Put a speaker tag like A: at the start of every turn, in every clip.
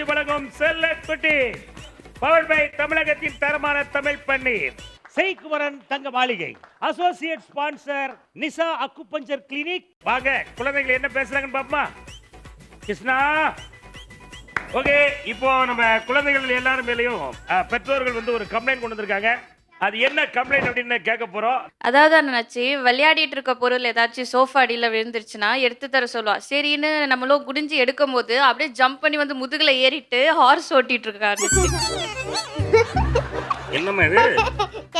A: தொலைக்காட்சி வழங்கும் செல்ல குட்டி பவர் பை தமிழகத்தின் தரமான Tamil Panneer. Seikumaran Thanga Maligai associate sponsor Nisha acupuncture clinic வாங்க குழந்தைகள் என்ன பேசுறாங்கன்னு பாப்போமா கிருஷ்ணா? ஓகே இப்போ நம்ம குழந்தைகள் எல்லாரும் மேலேயும் பெற்றோர்கள் வந்து ஒரு கம்ப்ளைண்ட் கொண்டு வந்திருக்காங்க. அது என்ன கம்ப்ளைண்ட் அப்படின்னு கேட்க போறோம்.
B: அதாவது நினச்சி விளையாடிட்டு இருக்க பொருள் ஏதாச்சும் சோஃபா அடியில் விழுந்துருச்சுன்னா எடுத்து தர சொல்லுவா. சரின்னு நம்மளும் குடிஞ்சு எடுக்கும் போது அப்படியே ஜம்ப் பண்ணி வந்து முதுகுல ஏறிட்டு ஹார்ஸ் ஓட்டிட்டு இருக்காரு
A: என்னம்மா இது?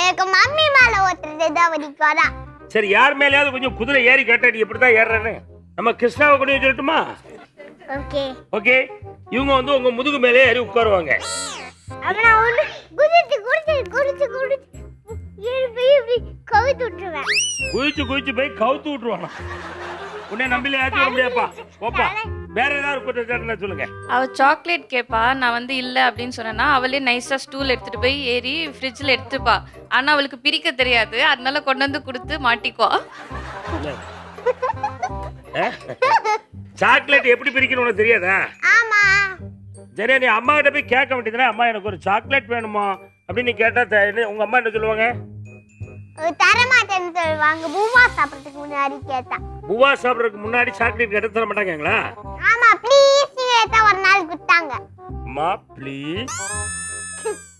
C: எனக்கு மம்மி மேல ஓட்டுறது தான் வலிக்காதான்
A: சரி யார் மேலேயாவது கொஞ்சம் குதிரை ஏறி கேட்ட நீ இப்படி தான் ஏறுறேன்னு. நம்ம கிருஷ்ணாவை கொண்டு போய் சொல்லட்டுமா
C: ஓகே.
A: ஓகே. இவங்க வந்து உங்க முதுகு மேலே ஏறி உட்காருவாங்க.
C: ஒண்ணு குதிச்சு குடிச்சு குடிச்சு குடிச்சு இப்படி இப்படி கவித்து விட்டுருவேன்.
A: குதிச்சு குதிச்சு போய் கவுத்து விட்டுருவானா? உன்னை நம்பில ஏற்றி விட முடியாப்பா ஓப்பா வேற ஏதாவது குற்றம் சொல்லுங்க.
B: அவ சாக்லேட் கேட்பா நான் வந்து இல்லை அப்படின்னு சொன்னேன்னா அவளே நைஸாக ஸ்டூல் எடுத்துட்டு போய் ஏறி ஃப்ரிட்ஜில் எடுத்துப்பா. ஆனால் அவளுக்கு பிரிக்க தெரியாது. அதனால கொண்டு வந்து கொடுத்து மாட்டிக்குவா.
A: சாக்லேட் எப்படி பிரிக்கணும் உனக்கு தெரியாதா?
C: ஆமா.
A: சரி நீ அம்மா கிட்ட போய் கேட்க வேண்டியதுனா அம்மா எனக்கு ஒரு சாக்லேட் வேணுமா? அப்படின்னு கேட்டா உங்க அம்மா என்ன சொல்லுவாங்க?
C: ஒரு தரமாட்டேன்னு சொல்லுவாங்க. பூமா சாப்பிடறதுக்கு முன்னாடி கேட்டா.
A: பூவா சாப்பிட்றதுக்கு முன்னாடி சாக்லேட் எடுத்து தர மாட்டாங்களா
C: ஆமா ப்ளீஸ் கேட்டா ஒரு நாள் குத்தாங்க
A: அம்மா ப்ளீஸ்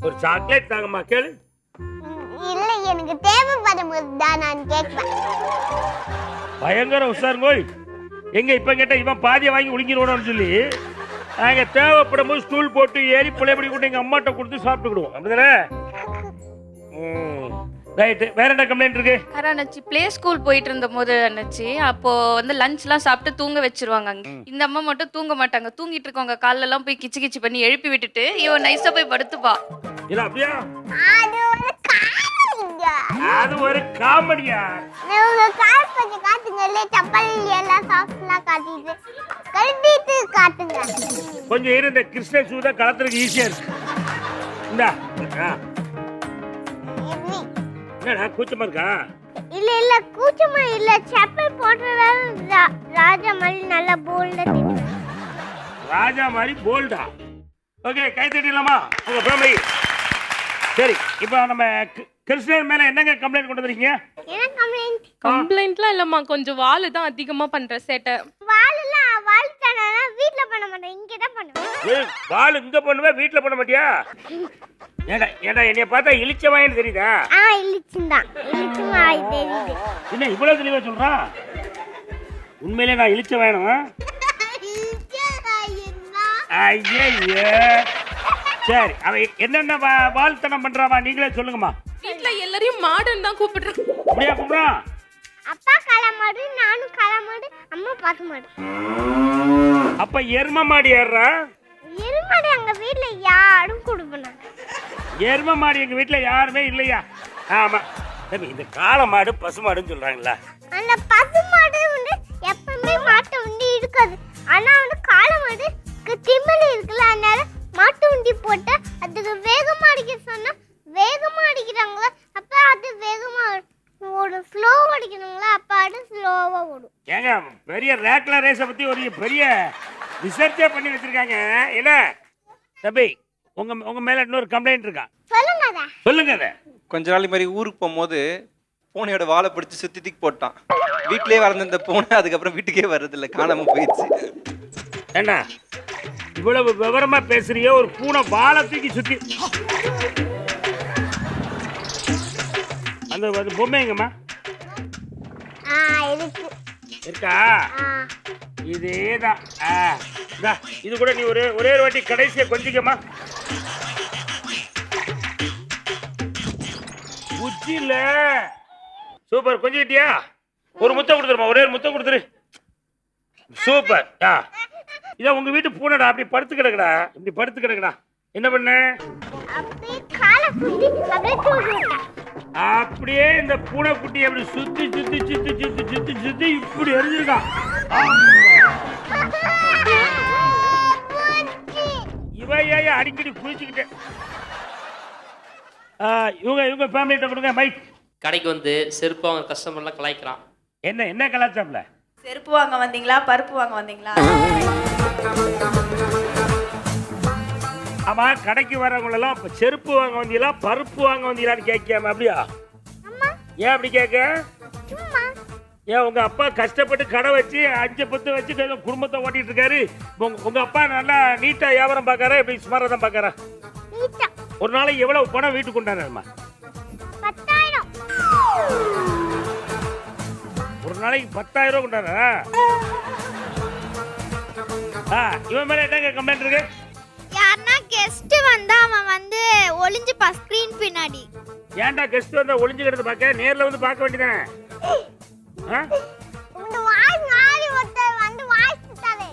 A: ஒரு சாக்லேட் தாங்கம்மா கேளு.
C: இல்ல எனக்கு தேவைப்படும் போது தான் நான் கேட்பேன்.
A: பயங்கர உஷாருங்கோய் எங்க இப்ப கேட்டா இவன் பாதியை வாங்கி ஒழுங்கிடுவோம்னு சொல்லி. நாங்க தேவைப்படும் போது ஸ்டூல் போட்டு ஏறி புள்ளையபடி கொண்டு எங்க அம்மாட்ட கொடுத்து சாப்பிட்டுக்கிடுவோம். அப்படிதானே? ரைட்டு வேற என்ன கம்ப்ளைண்ட் இருக்கு?
B: அதான் அண்ணாச்சி ப்ளே ஸ்கூல் போயிட்டு இருந்த போது அண்ணாச்சி அப்போ வந்து லஞ்ச்லாம் சாப்பிட்டு தூங்க வச்சிருவாங்க அங்க. இந்த அம்மா மட்டும் தூங்க மாட்டாங்க. தூங்கிட்டு இருக்கவங்க கால்ல எல்லாம் போய் கிச்சு கிச்சு பண்ணி எழுப்பி விட்டுட்டு இவன் நைஸா போய் படுத்துப்பா.
A: இல்ல அப்படியா?
C: அது ஒரு
A: காமெடியா
C: உங்க கால் கொஞ்சம் காட்டுங்க. இல்ல சப்பல் எல்லாம் சாஃப்ட்லாம் காட்டிட்டு. கழட்டிட்டு காட்டுங்க.
A: கொஞ்சம் இரு இந்த கிருஷ்ண சூதா களத்துறதுக்கு ஈஸியா இருக்கு. இந்தா? என்னடா கூச்சமா இருக்கா?
C: இல்ல இல்ல கூச்சமா இல்ல. செப்பல் போட்டதால ராஜா மாதிரி நல்லா போல்டா
A: ராஜா மாதிரி போல்டா ஓகே கை தட்டிடலாமா? உங்க ஃபேமிலி சரி இப்போ நம்ம கி- கிருஷ்ணன் மேல என்னங்க கம்ப்ளைண்ட் கொண்டு வந்திருக்கீங்க
C: என்ன கம்ப்ளைண்ட்
D: கம்ப்ளைண்ட்லாம் இல்லம்மா கொஞ்சம் வாலு தான் அதிகமா பண்ற சேட்டை.
C: வாழலாம் வாழ் தானே வீட்ல பண்ண மாட்டேன் இங்க தான் பண்ணுவேன்.
A: வாள் இங்க பண்ணுவே வீட்ல பண்ண மாட்டியா? ஏடா ஏடா என்னைய பார்த்தா இழிச்ச வாயின்னு தெரியுதா?
C: ஆ இழிச்சுதான் இழிச்சும் ஆய் தெரியுது.
A: என்ன இவ்வளவு தெளிவா சொல்றான் உண்மையிலே நான் இழிச்ச வேணும் ஐயே சரி அவன் என்னென்ன வால்தனம் பண்றாமா நீங்களே சொல்லுங்கம்மா.
D: வீட்ல எல்லாரையும் மாடன் தான் கூப்பிடுறான்
A: அப்படியா கூப்பிடுறான்
C: அப்பா களமாடு நானும் களமாடு அம்மா பாத்து மாடு.
A: அப்ப எரும மாடி ஏறுறா?
C: எருமாடு எங்க வீட்ல யாரும் கொடுப்பனாங்க
A: எரும மாடு எங்க வீட்டுல யாருமே இல்லையா? ஆமா. தம்பி இந்த காளை மாடு பசு மாடுன்னு சொல்றாங்களா
C: அந்த பசு
A: ரிசர்ச்சே பண்ணி வச்சிருக்காங்க. என்ன தம்பி உங்க உங்க மேல இன்னொரு கம்ப்ளைண்ட் இருக்கா?
C: சொல்லுங்க அத.
A: சொல்லுங்க அதை.
E: கொஞ்ச நாள் மாதிரி ஊருக்கு போகும்போது பூனையோட வாழை பிடிச்சி சுத்தி தூக்கி போட்டான். வீட்டிலேயே வளர்ந்த இந்த பூனை அதுக்கப்புறம் வீட்டுக்கே வர்றதில்ல காணாம போயிடுச்சு.
A: என்ன இவ்வளவு விவரமா பேசுறியே ஒரு பூனை வாழை தூக்கி சுத்தி. அந்த அந்த பொம்மை எங்கம்மா?
C: ஆ இருக்கு.
A: இதேதான். இது கூட நீ ஒரே ஒரே ஒரு வாட்டி கடைசியா கொஞ்சிக்கம்மா. உச்சில சூப்பர் கொஞ்சிக்கிட்டியா? ஒரு முத்தம் கொடுத்துருமா ஒரே ஒரு முத்தம் கொடுத்துரு. சூப்பர் ஆ இதான் உங்க வீட்டு பூனைடா அப்படி படுத்து கிடக்குடா இப்படி படுத்து கிடக்குடா. என்ன பண்ண?
C: அப்படியே
A: இந்த பூனைக்குட்டி அப்படி சுத்தி சுத்தி சுத்தி சுத்தி சுத்தி சுத்தி இப்படி எரிஞ்சிருக்கான். ஏன் அடிக்கடி குளிச்சுக்கிட்டேன் ஆ, இவங்க இவங்க ஃபேமிலிட்ட கொடுங்க மைக்
F: கடைக்கு வந்து செருப்பு அவங்க கஸ்டமர்லாம் கலாய்க்கிறான்.
A: என்ன என்ன கலாச்சாரம்ல
G: செருப்பு வாங்க வந்தீங்களா? பருப்பு வாங்க வந்தீங்களா?
A: ஆமா கடைக்கு வரவங்க எல்லாம் இப்ப செருப்பு வாங்க வந்தீங்களா பருப்பு வாங்க வந்தீங்களான்னு கேட்காம அப்படியா?
C: அம்மா.
A: ஏன் அப்படி கேட்க?
C: சும்மா
A: ஏன் உங்க அப்பா கஷ்டப்பட்டு கடை வச்சு அஞ்சு பத்து வச்சு குடும்பத்தை ஓட்டிட்டு இருக்காரு உங்க உங்க அப்பா நல்லா நீட்டா வியாபாரம் பார்க்கறா இப்படி சுமாரா தான் பார்க்கறா ஒரு நாளைக்கு எவ்வளவு பணம் வீட்டுக்கு கொண்டாடுறமா ஒரு நாளைக்கு பத்தாயிரம் ரூபாய் கொண்டாடுறா? ஆ இவன் மேல என்னங்க கம்ப்ளைண்ட் இருக்கு?
C: யாருன்னா கெஸ்ட் வந்தா அவன் வந்து ஒளிஞ்சுப்பா ஸ்கிரீன் பின்னாடி.
A: ஏன்டா கெஸ்ட் வந்தா ஒளிஞ்சுக்கிறது பார்க்க? நேர்ல வந்து பார்க்க வேண்டியதானே?
C: இந்த வாய்ஸ் நாளி ஒருத்தர் வந்து வாய்ஸ் தரே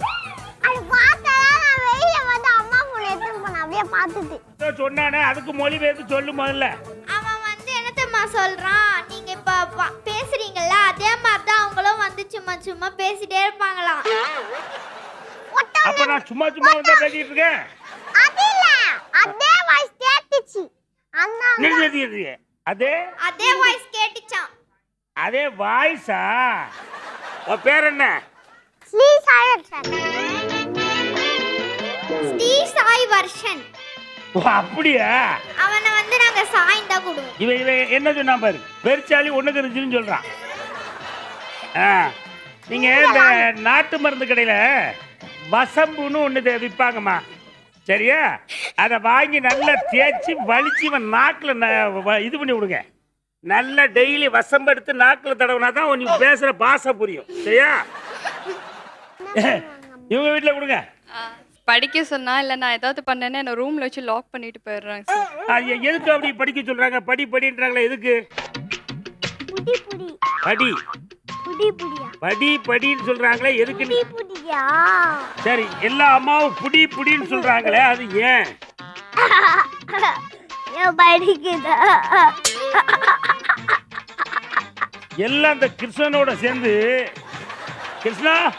C: அது பார்த்தா நான் வெளிய வந்து அம்மா போன் எடுத்து போனேன். அப்படியே பார்த்துட்டு.
A: சொன்னானே அதுக்கு மொழி பேர்த்து சொல்லு முதல்ல.
C: அவன் வந்து என்னத்தம்மா சொல்றான்? நீங்க இப்ப ப- பேசுறீங்கல்ல அதே மாதிரி தான் அவங்களும் வந்து சும்மா சும்மா பேசிட்டே இருப்பாங்களாம்.
A: அப்ப நான் சும்மா சும்மா வந்தா பேசிட்டு இருக்கேன்?
C: அது இல்ல அதே வாய்ஸ் கேட்டுச்சு. அந்த
A: நிறுத்தி. அதே?
C: அதே வாய்ஸ் கேட்டுச்சான்
A: அதே வாய்ஸா உன் பேர் என்ன?
C: ஸ்ரீ சாய் வர்ஷன். ஸ்ரீ சாய் வர்ஷன்.
A: ஓ அப்படியா?
C: அவனை வந்து நாங்க சாய் தான் கூடுவோம்.
A: இவன் இவன் என்ன சொன்னா பாரு? பெருச்சாலி ஒண்ணுக்கு இருந்துச்சுன்னு சொல்றான். ஆ நீங்க இந்த நாட்டு மருந்து கடையில வசம்புன்னு ஒண்ணு விற்பாங்கம்மா சரியா? அதை வாங்கி நல்லா தேய்ச்சி வலிச்சு இவன் நாக்கில் இது பண்ணி விடுங்க. நல்லா டெய்லி வசம்பு எடுத்து நாக்கில் தடவுனா தான் நீ பேசுற பாசை புரியும். சரியா? இவங்க வீட்டில் கொடுங்க.
B: படிக்க சொன்னா இல்ல நான் ஏதாவது பண்ணேன்னா என்ன ரூம்ல வச்சு லாக் பண்ணிட்டு போயிடுறாங்க சார்
A: எதுக்கு அப்படி படிக்க சொல்றாங்க? படி படின்றாங்களே எதுக்கு?
C: புடி புடி.
A: படி.
C: புடி புடியா?
A: படி படின்னு சொல்றாங்களே எதுக்கு நீ?
C: புடியா?
A: சரி எல்லா அம்மாவும் புடி புடின்னு சொல்றாங்களே அது ஏன்?
C: ஏன் படிக்குதா?
A: எல்லாம் அந்த கிருஷ்ணனோட சேர்ந்து கிருஷ்ணா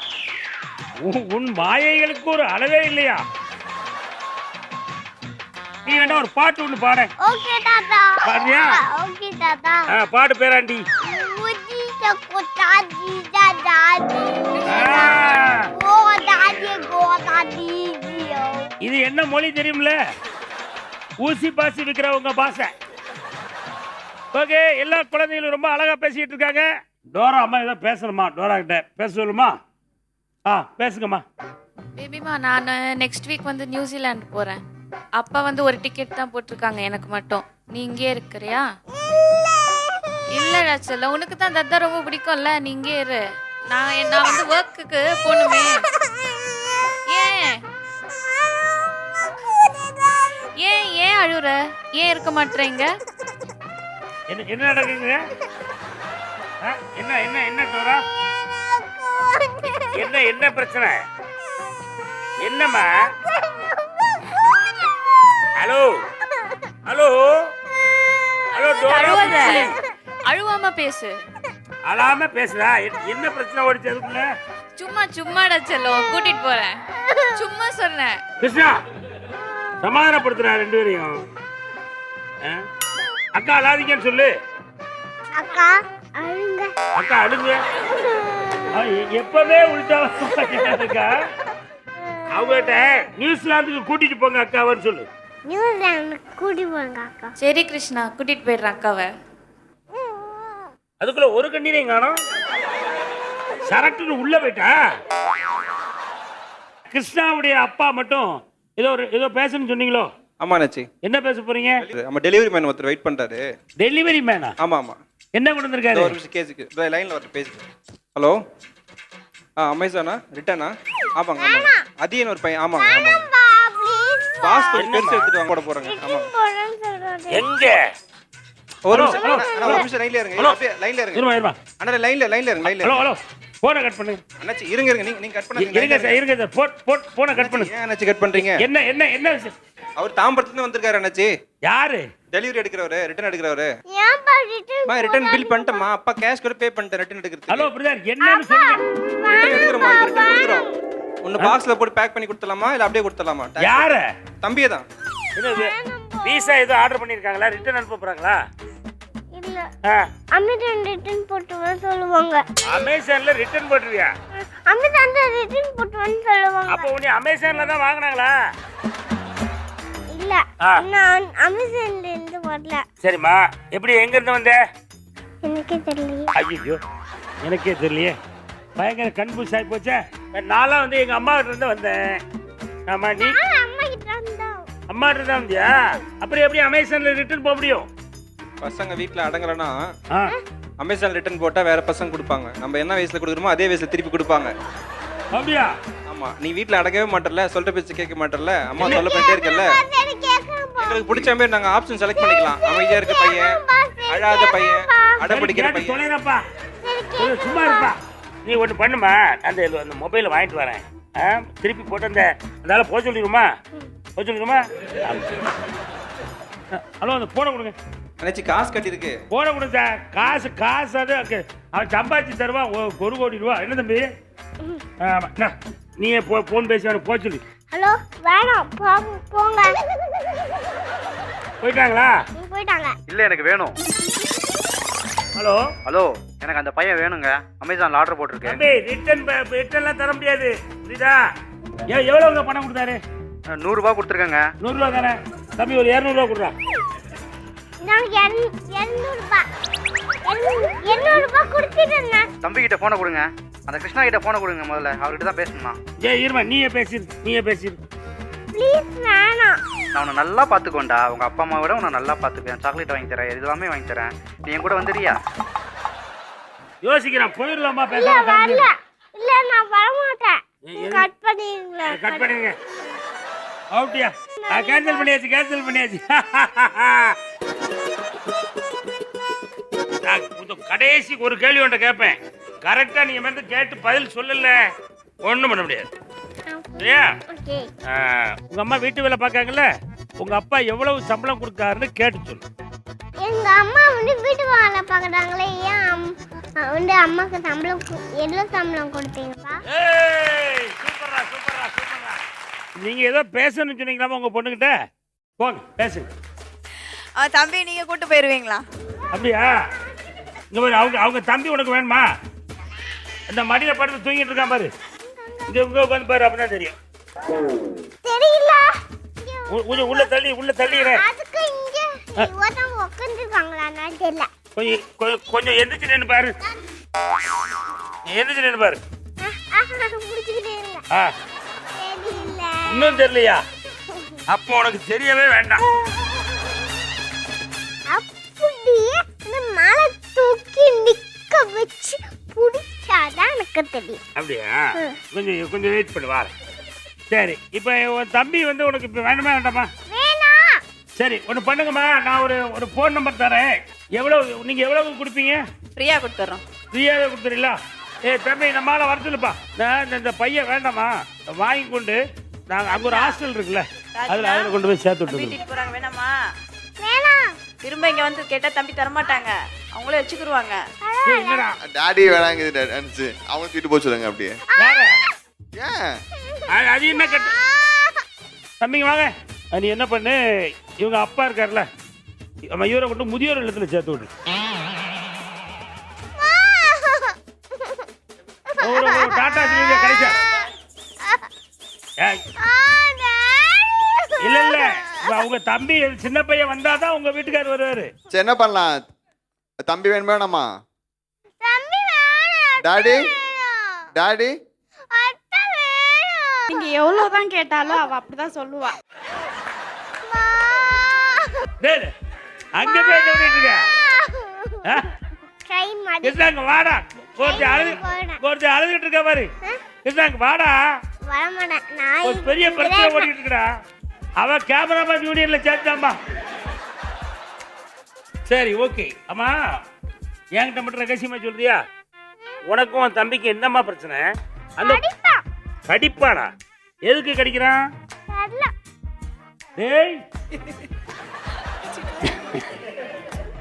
A: உன்- மாயைகளுக்கு ஒரு அளவே இல்லையா? நீ வேணா ஒரு பாட்டு ஒண்ணு பாட.
C: ஓகே தாத்தா.
A: பாடுறியா?
C: ஓகே தாத்தா.
A: பாடு பேராண்டி. இது என்ன மொழி தெரியும்ல? ஊசி பாசி விற்கிறவங்க பாசை. ஓகே எல்லா குழந்தைகளும் ரொம்ப அழகாக பேசிக்கிட்டு இருக்காங்க. டோரா அம்மா ஏதோ பேசணுமா? டோரா கிட்ட பேச சொல்லுமா? ஆ பேசுங்கம்மா.
B: பேபிமா நான் நெக்ஸ்ட் வீக் வந்து நியூசிலாந்து போகிறேன் அப்பா வந்து ஒரு டிக்கெட் தான் போட்டிருக்காங்க எனக்கு மட்டும். நீ இங்கே இருக்கிறியா? இல்லை ராச்சல் உனக்கு தான் தத்தா ரொம்ப பிடிக்கும்ல. நீ இங்கே இரு. நான் நான் வந்து ஒர்க்குக்கு போகணுமே. ஏன்? ஏன் ஏன் அழுற ஏன் இருக்க மாட்டேறீங்க
A: என்ன என்ன நடக்குங்க என்ன என்ன என்ன டோரா என்ன என்ன பிரச்சனை? என்னம்மா? ஹலோ? ஹலோ? Hello Dora.
B: அழுவாம பேசு.
A: அழாம பேசுறா என்ன பிரச்சனை ஓடிச்சு அதுக்குள்ள?
B: சும்மா சும்மாடா செல்லம். கூட்டிட்டு போறேன். சும்மா சொன்னேன்.
A: கிருஷ்ணா சமாதானப்படுத்துறா ரெண்டு பேரையும். ஆ? அக்கா அழாதீங்கன்னு சொல்லு.
C: அக்கா அழுங்க.
A: அக்கா அழுங்க. எப்பவே உள்டா இருக்கா? அவங்ககிட்ட நியூசிலாந்துக்கு கூட்டிட்டு போங்க அக்காவன்னு சொல்லு.
C: நியூசிலாந்து கூட்டி போங்க அக்கா.
B: சரி கிருஷ்ணா கூட்டிட்டு போயிடுறேன் அக்காவை.
A: அதுக்குள்ள ஒரு கண்ணீரையும் காணோம். சரட்டுன்னு உள்ள போயிட்டா? கிருஷ்ணாவுடைய அப்பா மட்டும் ஏதோ ஒரு ஏதோ பேசணும்னு சொன்னீங்களோ?
E: ஆமா அண்ணாச்சி.
A: என்ன பேச போறீங்க?
E: நம்ம டெலிவரி மேன் ஒருத்தர் வெயிட் பண்றாரு.
A: டெலிவரி மேனா
E: ஆமா ஆமா.
A: என்ன கொண்டு வந்திருக்காரு?
E: ஒரு நிமிஷம் கேஸுக்கு லைன்ல ஒருத்தர் பேசுங்க ஹலோ ஆ அமேசானா? ரிட்டனா ஆமாங்க ஆமாங்க. அதியன் ஒரு பையன் ஆமாங்க ஆமாங்க.
C: ப்ளீஸ்
E: பாஸ் கொஞ்சம் பெருசு எடுத்துட்டு வாங்க போட போறாங்க. ஆமாங்க.
A: எங்க?
E: ஒரு நிமிஷம் ஒரு நிமிஷம் லைன்ல இருங்க. லைன்ல இருங்க. அண்ணா லைன்ல லைன்ல இருங்க லைன்ல
A: ஹலோ. போனை கட் பண்ணுங்க.
E: அண்ணாச்சி இருங்க இருங்க. நீங்க நீங்க கட் பண்ணுங்க
A: இருங்க சார் இருங்க சார். போட் போட் போனை கட் பண்ணுங்க.
E: ஏன் அண்ணாச்சி கட் பண்றீங்க?
A: என்ன என்ன என்ன விஷயம்?
E: அவர் தாம்பரத்துல இருந்து வந்திருக்காரு அண்ணாச்சி.
A: யாரு?
E: டெலிவரி எடுக்கிறவரு ரிட்டர்ன் எடுக்கிறவரு. மா ரிட்டர்ன் பில் பண்ணிட்டேம்மா. அப்பா கேஷ் கூட பே பண்ணிட்டேன் ரிட்டர்ன் எடுக்கிறதுக்கு.
A: ஹலோ பிரதர் என்னன்னு சொல்லுங்க.
E: ரிட்டர்ன் எடுக்கிறோமா. ரிட்டர்ன் கொடுக்குறோம் ஒன்னு பாக்ஸ்ல போட்டு பேக் பண்ணி கொடுத்துலாமா இல்ல அப்படியே கொடுத்துலாமா
A: யார?
E: தம்பியே தான்
A: விசா ஏதோ ஆர்டர் பண்ணிருக்காங்களா? ரிட்டர்ன் அனுப்ப போறாங்களா? ஆ,
C: அமேசான் ரிட்டர்ன் போட்டுவேன் சொல்லுவாங்க.
A: அமேசான்ல ரிட்டர்ன் போட்டுருவியா?
C: அமிர்தாண்ட ரிட்டர்ன் போட்டு வந்து சொல்லுவாங்க.
A: அப்போ உன்னை அமேசான்ல தான் வாங்கினாங்களா?
C: இல்ல. நான் அமேசான்ல இருந்து வரல.
A: சரிம்மா எப்படி எங்க இருந்து வந்த?
C: எனக்கே தெரியல
A: ஐயோ எனக்கே தெரியலையே. பயங்கர கன்ஃபியூஸ் ஆகி போச்சே. நான்லாம் வந்து எங்க அம்மா கிட்ட இருந்து வந்தேன். ஆமா நீ
C: அம்மா கிட்ட வந்தா
A: அம்மா கிட்ட தான் வந்தியா? அப்புறம் எப்படி அமேசான்ல ரிட்டர்ன் போக முடியும்?
E: பசங்க வீட்டில் அடங்கலைன்னா
A: ஆ.
E: அமேசான் ரிட்டர்ன் போட்டால் வேற பசங்க கொடுப்பாங்க. நம்ம என்ன வயசில் கொடுக்குறோமோ அதே வயசில் திருப்பி கொடுப்பாங்க.
A: அப்படியா?
E: ஆமா. நீ வீட்டில் அடங்கவே மாட்டல சொல்ற பேச்சு கேட்க மாட்டல அம்மா சொல்ல பண்ணிட்டே இருக்கல எங்களுக்கு பிடிச்ச மாதிரி நாங்கள் ஆப்ஷன் செலக்ட் பண்ணிக்கலாம். அமைதியா இருக்க பையன் அழாத பையன் அடம் பிடிக்கிற
A: கேட்டு
E: பையன்.
A: சும்மா இருப்பா. நீ ஒன்று பண்ணுமா? அந்த அந்த மொபைலை வாங்கிட்டு வரேன். ஆ? திருப்பி போட்டு அந்த அதனால போக சொல்லிடுமா? போக சொல்லிடுமா? ஹலோ அந்த போனை கொடுங்க.
E: நினைச்சு காசு கட்டியிருக்கு.
A: போனை கொடுங்க சார் காசு காசு அது அவன் சம்பாதிச்சு தருவான் ஒரு கோடி ரூபா. என்ன தம்பி? ஆமா, நீயே போ ஃபோன் பேசி அவனுக்கு போக சொல்லு.
C: ஹலோ வேணாம். போங்க.
A: போயிட்டாங்களா?
C: போயிட்டாங்க.
G: இல்லை எனக்கு வேணும்.
A: ஹலோ?
G: ஹலோ எனக்கு அந்த பையன் வேணுங்க. அமேசான்ல ஆர்டர் போட்டிருக்கேன்.
A: தம்பி ரிட்டர்ன் ரிட்டர்ன்லாம் தர முடியாது. புரியுதா? எவ்வளவுங்க பணம் கொடுத்தாரு?
G: நூறுரூவா கொடுத்துருக்கேங்க.
A: நூறுரூவா தானே? தம்பி ஒரு இரநூறுவா கொடுறா.
C: நான் எண்ணூறுபா. எண்ணூறுபா கொடுத்துட்டேன்
G: தம்பி கிட்ட ஃபோனை கொடுங்க. அந்த கிருஷ்ணா கிட்ட ஃபோனை கொடுங்க முதல்ல. அவர்கிட்ட தான் பேசணுமா?
A: ஏ இருமா நீயே பேசிரு நீயே பேசிரு.
C: ப்ளீஸ் வேணாம்
G: நான் உன்னை நல்லா பார்த்துக்கோண்டா உங்க அப்பா அம்மா விட உன்னை நல்லா பார்த்துப்பேன். சாக்லேட் வாங்கி தரேன். எல்லாமே வாங்கி தரேன். நீ என் கூட வந்துடுறியா
A: யோசிக்கிறேன் போயிடலாமா
C: இல்ல நான் வர மாட்டேன்? கட் பண்ணிடுங்களா
A: கட் பண்ணிடுங்க அவுட்டியா? கேன்சல் பண்ணியாச்சு கேன்சல் பண்ணியாச்சு. கடைசி ஒரு கேள்வி ஒன்றை கேட்பேன். கரெக்டா நீங்க வந்து கேட்டு பதில் சொல்லல. ஒண்ணும் பண்ண முடியாது. சரியா?
C: ஓகே
A: ஆ, உங்க அம்மா வீட்டு வேலை பார்க்காங்கல்ல உங்க அப்பா எவ்வளவு சம்பளம் கொடுக்காருன்னு கேட்டு சொல்லு.
C: எங்க அம்மா வந்து வீட்டு வேலை பார்க்குறாங்களே ஏன் வந்து அம்மாக்கு சம்பளம் கு- எவ்வளோ சம்பளம் கொடுத்தீங்களா
A: ஏய் சூப்பர்ரா சூப்பர்ரா சூப்பர்ரா. நீங்க ஏதோ பேசணும்னு சொன்னீங்களாமா உங்க பொண்ணுகிட்ட? போங்க பேசுங்க.
H: தம்பி நீங்க கூட்டு போயிருவீங்களா?
A: அப்படியா? இங்க பாரு அவங்க அவங்க தம்பி உனக்கு வேணுமா? இந்த மடியில படுத்து தூங்கிட்டு இருக்கான் பாரு. இங்க இங்க உட்காந்து பாரு அப்படின்னா தெரியும்.
C: தெரியல.
A: கொஞ்சம் உள்ள தள்ளி உள்ள தள்ளிடுறேன்
C: அதுக்கு இங்க ஒருத்தவங்க உட்காந்துருக்காங்களா தெரியல.
A: கொஞ்சம் கொஞ்சம் எந்திரிச்சு நின்று பாரு. எந்திரிச்சு நின்று பாரு. இன்னும் தெரியலையா? அப்போ உனக்கு தெரியவே வேண்டாம்.
C: அப்படியே இந்த மலை தூக்கி நிக்க வச்சு பிடிச்சாதான் எனக்கு தெரியும்.
A: அப்படியா? கொஞ்சம் கொஞ்சம் வெயிட் பண்ணு வார சரி இப்போ உன் தம்பி வந்து உனக்கு இப்போ வேணுமா வேண்டாமா?
C: வேணாம்
A: சரி ஒன்று பண்ணுங்கம்மா. நான் ஒரு ஒரு ஃபோன் நம்பர் தரேன். எவ்வளோ நீங்கள் எவ்வளவு கொடுப்பீங்க?
H: ஃப்ரீயா கொடுத்துட்றோம்
A: ஃப்ரீயாகவே கொடுத்துறீங்களா? ஏ தம்பி நம்மளால வரதுலப்பா நான் இந்த- இந்த பையன் வேண்டாமா? வாங்கி கொண்டு நாங்கள் அங்கே ஒரு ஹாஸ்டல் இருக்குல்ல அதில் அதில் கொண்டு போய் சேர்த்து
H: போறாங்க வேணாமா?
C: வேணாம்
H: திரும்ப இங்க வந்து கேட்டா தம்பி தரமாட்டாங்க. அவங்களே வச்சுக்கிருவாங்க.
A: ஏய், என்னடா?
I: டாடி வேணாங்க நினைச்சு அவங்க தூக்கிட்டு போக சொல்லுங்க அப்படியே.
A: வேற?
I: ஏன்?
A: அது- அது என்ன கட்டு? தம்பிங்க வாங்க. அது நீ என்ன பண்ணு? இவங்க அப்பா இருக்கார்ல. நம்ம இவரை கொண்டு முதியோர் இல்லத்துல சேர்த்து விடு. ஒரு ஒரு டாடா சொல்லுங்க கிடைச்சா. ஏய், இல்ல இல்ல. அவங்க தம்பி சின்ன பையன் வந்தாதான் உங்க வீட்டுக்காரர் வருவாரு.
I: சரி என்ன பண்ணலாம். தம்பி வேணுமா வேணாமா டாடி? டாடி?
C: அத்தை வேணாம்.
J: நீங்க எவ்வளவுதான் கேட்டாலும் அவ அப்படிதான் சொல்லுவா.
A: டேய், டேய், அங்க போய் இருக்க. கிருஷ்ணாங்க வாடா. கோர்த்தி அழுது. கோர்த்தி அழுதுட்டு இருக்க பாரு. கிருஷ்ணாங்க வாடா. பெரிய பிரச்சனை ஓடிட்டு இருக்கா அவ கேமராமேன் யூனியன்ல சேர்த்தாம்பா சரி ஓகே அம்மா என்கிட்ட மட்டும் ரகசியமா சொல்றியா? உனக்கும் உன் தம்பிக்கு என்னம்மா பிரச்சனை? அந்த
C: கடிப்பா
A: கடிப்பானா எதுக்கு கடிக்கிறான்? டேய்.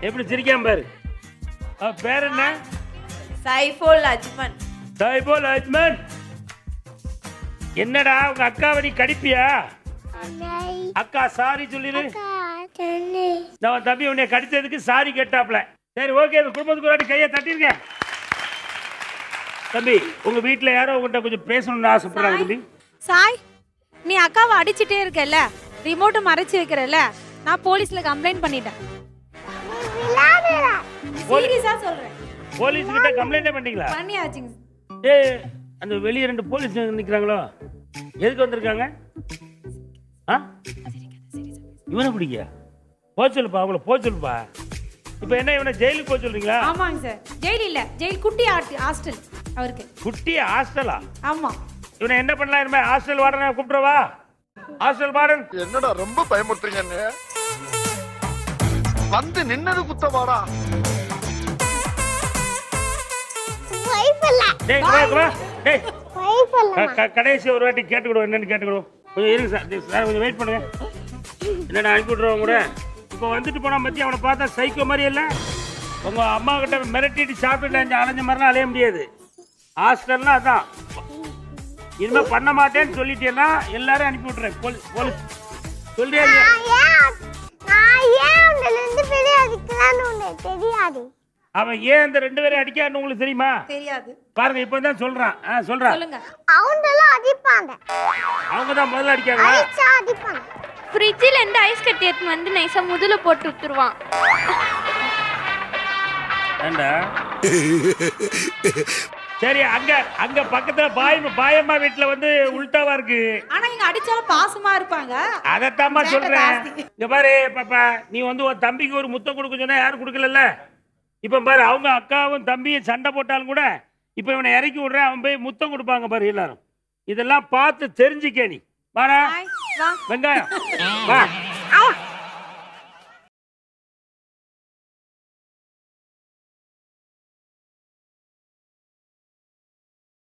A: எப்படி சிரிக்காம பாரு. அவ பேர் என்ன?
H: சைஃபுல் அஜ்மன்.
A: சாய்போல் அஜ்மன். என்னடா உங்க அக்காவை நீ கடிப்பியா? அக்கா சாரி சொல்லிடு நான் உன் தம்பி உன்னை கடிச்சதுக்கு சாரி கேட்டாப்ல. சரி ஓகே குடும்பத்துக்கு ஒரு கையை தட்டிருங்க. தம்பி உங்க வீட்ல யாரோ உங்ககிட்ட கொஞ்சம் பேசணும்னு ஆசைப்படுறாங்க தம்பி.
J: சாய் நீ அக்காவை அடிச்சிட்டே இருக்கல ரிமோட்டை மறைச்சு வைக்கிறல நான் போலீஸ்ல கம்ப்ளைண்ட் பண்ணிட்டேன். சீரியஸா சொல்றேன்.
A: போலீஸ் கிட்ட கம்ப்ளைண்டே பண்ணீங்களா
J: பண்ணியாச்சுங்க.
A: ஏய் அந்த வெளியே ரெண்டு போலீஸ் நிக்கிறாங்களோ? எதுக்கு வந்திருக்காங்க? இவனை பிடிக்க போக சொல்லுப்பா அவங்கள போக சொல்லுப்பா. இப்போ என்ன இவனை ஜெயிலுக்கு போக சொல்றீங்களா?
J: ஆமாங்க சார். ஜெயில் இல்ல. ஜெயில் குட்டி ஹாஸ்டல் அவருக்கு.
A: குட்டி ஹாஸ்டலா?
J: ஆமா.
A: இவனை என்ன பண்ணலாம் இனிமே? ஹாஸ்டல் வார்டனை கூப்பிட்டுறவா ஹாஸ்டல் வார்டன்.
I: என்னடா ரொம்ப பயமுறுத்துறீங்க வந்து நின்னது குத்தவாடா
A: கடைசி ஒரு வாட்டி கேட்டுக்கிடுவோம். என்னன்னு கேட்டுக்கிடுவோம். கொஞ்சம் இருங்க சார் சார் கொஞ்சம் வெயிட் பண்ணுங்க. என்னடா அனுப்பி விட்ருவோம் கூட? இப்போ வந்துட்டு போனால் பத்தி அவனை பார்த்தா சைக்கோ மாதிரி இல்லை. உங்கள் அம்மா கிட்ட மிரட்டிட்டு சாப்பிட்டு அஞ்சு அலைஞ்ச மாதிரிலாம் அலைய முடியாது. ஹாஸ்டல்னா அதான். இனிமே பண்ண மாட்டேன்னு சொல்லிட்டேன்னா எல்லாரும் அனுப்பி விட்றேன் போலீஸ் போலீஸ் சொல்றியா
C: தெரியாது?
A: அவன் ஏன் இந்த ரெண்டு பேரும் அடிக்கான்னு உங்களுக்கு தெரியுமா?
J: தெரியாது.
A: பாருங்க இப்போ தான் சொல்றான். ஆ சொல்றான்
J: சொல்லுங்க.
C: அவங்களாம் அடிப்பாங்க.
A: அவங்க தான் முதல்ல அடிக்காங்களா
C: அடிச்சா அடிப்பாங்க.
B: ஃப்ரிட்ஜில் இருந்து ஐஸ் கட்டி எடுத்து வந்து நைஸாக முதுல போட்டு விட்டுருவான்.
A: ஏண்டா? சரி அங்க அங்க பக்கத்துல பாய் பாயம்மா வீட்டுல வந்து உள்டாவா இருக்கு.
J: ஆனா இங்க அடிச்சாலும் பாசமா இருப்பாங்க.
A: அதத்தாம்மா சொல்றேன். இங்க பாரு பாப்பா நீ வந்து உன் தம்பிக்கு ஒரு முத்தம் கொடுக்க சொன்னா யாரும் கொடுக்கலல்ல? இப்ப பாரு அவங்க அக்காவும் தம்பியும் சண்டை போட்டாலும் கூட இப்ப இவனை இறக்கி விடுறேன் அவன் போய் முத்தம் கொடுப்பாங்க பாரு எல்லாரும். இதெல்லாம் பார்த்து தெரிஞ்சுக்க நீ. வாடா. வெங்காயம். வா.